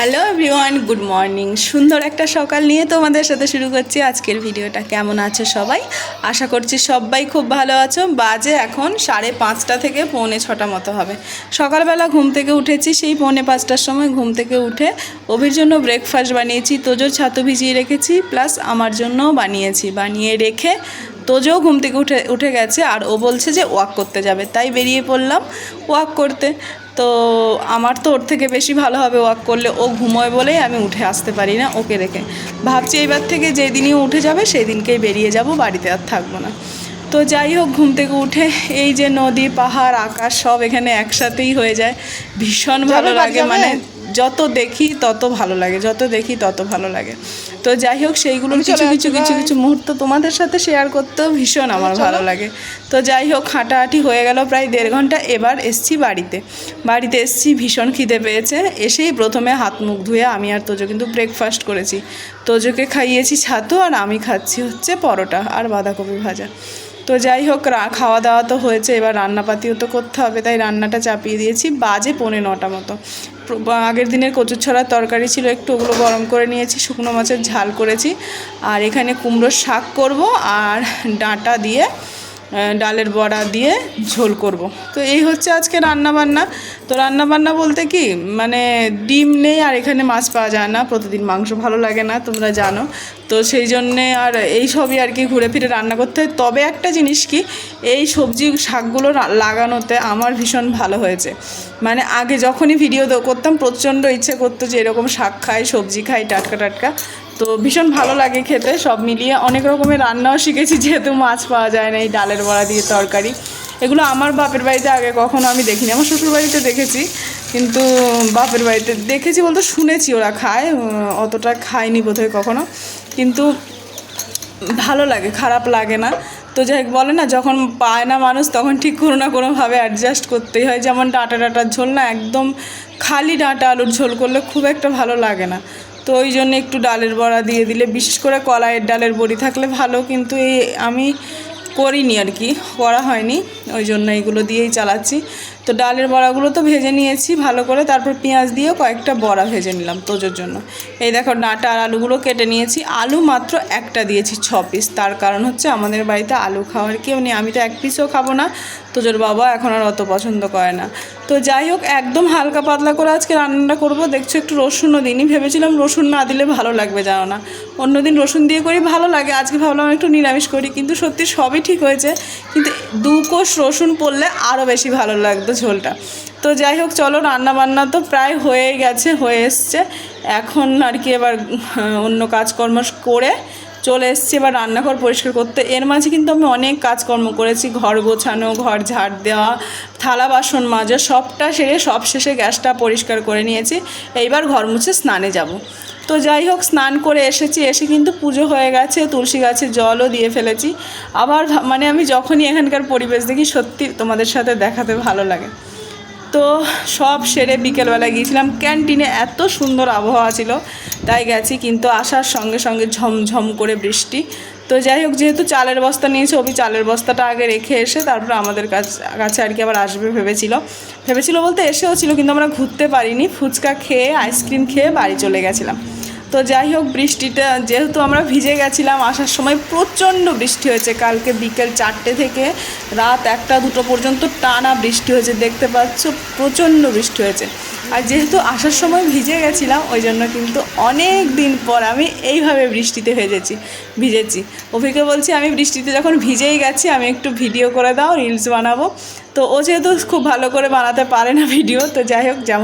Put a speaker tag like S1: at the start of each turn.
S1: Hello everyone good morning সুন্দর একটা সকাল নিয়ে তোমাদের সাথে শুরু করছি আজকের ভিডিওটা। কেমন আছে সবাই? আশা করছি সবাই খুব ভালো আছো। বাজে এখন সাড়ে পাঁচটা থেকে পৌনে ছটা মতো হবে। সকালবেলা ঘুম থেকে উঠেছি, সেই পৌনে পাঁচটার সময় ঘুম থেকে উঠে অভির জন্য ব্রেকফাস্ট বানিয়েছি, তোজোর ছাতু ভিজিয়ে রেখেছি প্লাস আমার জন্যও বানিয়েছি। বানিয়ে রেখে তোজও ঘুম থেকে উঠে উঠে গেছে আর ও বলছে যে ওয়াক করতে যাবে। তাই বেরিয়ে পড়লাম ওয়াক করতে। তো আমার তো ওর থেকে বেশি ভালো হবে ওয়াক করলে। ও ঘুমোয় বলেই আমি উঠে আসতে পারি না ওকে রেখে ভাবছি এইবার থেকে যেদিনই উঠে যাবে সেই দিনকেই বেরিয়ে যাব বাড়িতে আর থাকব না। তো যাই হোক ঘুম থেকে উঠে এই যে নদী পাহাড় আকাশ সব এখানে একসাথেই হয়ে যায়। ভীষণ ভালো লাগে মানে যত দেখি তত ভালো লাগে যত দেখি তত ভালো লাগে। তো যাই হোক সেইগুলোর
S2: আমি
S1: কিছু কিছু কিছু কিছু মুহূর্ত তোমাদের সাথে শেয়ার করতেও ভীষণ আমার ভালো লাগে। তো যাই হোক হাঁটাহাঁটি হয়ে গেল প্রায় দেড় ঘণ্টা এবার এসছি বাড়িতে। বাড়িতে এসছি ভীষণ খিদে পেয়েছে এসেই প্রথমে হাত মুখ ধুয়ে আমি আর তোজো কিন্তু ব্রেকফাস্ট করেছি। তোজোকে খাইয়েছি ছাতু আর আমি খাচ্ছি হচ্ছে পরোটা আর বাঁধাকপি ভাজা। তো যাই হোক রা- খাওয়া দাওয়া তো হয়েছে এবার রান্নাপাতিও তো করতে হবে তাই রান্নাটা চাপিয়ে দিয়েছি বাজে পৌনে নটা মতো। আগের দিনের কচুর ছড়ার তরকারি ছিল, একটু ওগুলো গরম করে নিয়েছি, শুকনো মাছের ঝাল করেছি। আর এখানে কুমড়োর শাক করব আর ডাঁটা দিয়ে ডালের বড়া দিয়ে ঝোল করব। তো এই হচ্ছে আজকে রান্না বান্না তো রান্না বান্না বলতে কি মানে ডিম নেই আর এখানে মাছ পাওয়া যায় না, প্রতিদিন মাংস ভালো লাগে না, তোমরা জানো। তো সেই জন্যে আর এই সবই আর কি ঘুরে ফিরে রান্না করতে হয়। তবে একটা জিনিস কি, এই সবজি শাকগুলো লাগানোতে আমার ভীষণ ভালো হয়েছে। মানে আগে যখনই ভিডিও করতাম, প্রচণ্ড ইচ্ছে করতো যে এরকম শাক খাই, সবজি খাই, টাটকা টাটকা। তো ভীষণ ভালো লাগে খেতে, সব মিলিয়ে অনেক রকমের রান্নাও শিখেছি, যেহেতু মাছ পাওয়া যায় না, এই ডালের বড়া দিয়ে তরকারি। এগুলো আমার বাপের বাড়িতে আগে কখনো আমি দেখিনি, আমার শ্বশুর বাড়িতে দেখেছি, কিন্তু বাপের বাড়িতে দেখেছি বলতে শুনেছি ওরা খায় অতটা খায়নি বোধহয় কখনো, কিন্তু ভালো লাগে, খারাপ লাগে না। তো যাই বলে না, যখন পায় না মানুষ, তখন ঠিক কোনো না কোনোভাবে অ্যাডজাস্ট করতেই হয়, যেমন ডাঁটা ডাঁটার ঝোল না, একদম খালি ডাঁটা আলুর ঝোল করলে খুব একটা ভালো লাগে না। তো ওই জন্য একটু ডালের বড়া দিয়ে দিলে, বিশেষ করে কলাইয়ের ডালের বড়ি থাকলে ভালো, কিন্তু এই আমি করিনি আর কি, করা হয়নি, ওই জন্য এইগুলো দিয়েই চালাচ্ছি। তো ডালের বড়াগুলো তো ভেজে নিয়েছি ভালো করে, তারপর পেঁয়াজ দিয়েও কয়েকটা বড়া ভেজে নিলাম তোজোর জন্য। এই দেখো ডাঁটা আর আলুগুলো কেটে নিয়েছি, আলু মাত্র একটা দিয়েছি ছ পিস তার কারণ হচ্ছে আমাদের বাড়িতে আলু খাওয়ার কেউ নেই, আমি তো এক পিসও খাব না তোজোর বাবা এখন আর অত পছন্দ করে না। তো যাই হোক, একদম হালকা পাতলা করে আজকে রান্নাটা করব। দেখছ একটু রসুনও দিনই ভেবেছিলাম রসুন না দিলে ভালো লাগবে, জানো না। অন্যদিন রসুন দিয়ে করি, ভালো লাগে। আজকে ভাবলাম একটু নিরামিষ করি, কিন্তু সত্যি সবই ঠিক হয়েছে। কিন্তু দু কোষ রসুন পড়লে আরও বেশি ভালো লাগতো ঝোলটা। তো যাই হোক, চলো রান্না বান্না তো প্রায় হয়ে গেছে, হয়ে এসছে। এখন আর কি এবার, অন্য কাজকর্ম করে চলে এসছি, এবার রান্নাঘর পরিষ্কার করতে। এর মাঝে কিন্তু আমি অনেক কাজকর্ম করেছি, ঘর গোছানো, ঘর ঝাড় দেওয়া, থালা বাসন মাজা, সবটা সেরে সব শেষে গ্যাসটা পরিষ্কার করে নিয়েছি। এইবার ঘর মুছে স্নানে যাব। তো যাই হোক, স্নান করে এসেছি, এসে কিন্তু পুজো হয়ে গেছে, তুলসী গাছে জলও দিয়ে ফেলেছি। আবার মানে আমি যখনই এখানকার পরিবেশ দেখি, সত্যি তোমাদের সাথে দেখাতে ভালো লাগে। তো সব সেরে বিকেলবেলা গিয়েছিলাম। ক্যান্টিনে এত সুন্দর আবহাওয়া ছিল, তাই গেছি, কিন্তু আসার সঙ্গে সঙ্গে ঝমঝম করে বৃষ্টি। তো যাই হোক, যেহেতু চালের বস্তা নিয়েছে ওই চালের বস্তাটা আগে রেখে এসে তারপর আমাদের কাছে কাছে আর কি আবার আসবে ভেবেছিল। ভেবেছিল বলতে এসেও ছিল, কিন্তু আমরা ঘুরতে পারিনি। ফুচকা খেয়ে, আইসক্রিম খেয়ে বাড়ি চলে গেছিলাম। তো যাই হোক, বৃষ্টিটা যেহেতু আমরা ভিজে গেছিলাম, আসার সময় প্রচণ্ড বৃষ্টি হয়েছে। কালকে বিকেল চারটে থেকে রাত একটা দুটো পর্যন্ত টানা বৃষ্টি হয়েছে, দেখতে পাচ্ছ, প্রচণ্ড বৃষ্টি হয়েছে। আর যেহেতু আসার সময় ভিজে গেছিলাম, ওই জন্য কিন্তু অনেক দিন পর আমি এইভাবে বৃষ্টিতে ভেজেছি, ভিজেছি। অভিকে বলছি, আমি বৃষ্টিতে যখন ভিজেই গেছি, আমি একটু ভিডিও করে দাও, রিলস বানাবো। তো ও যেহেতু খুব ভালো করে বানাতে পারে না ভিডিও, তো যাই হোক, যেমন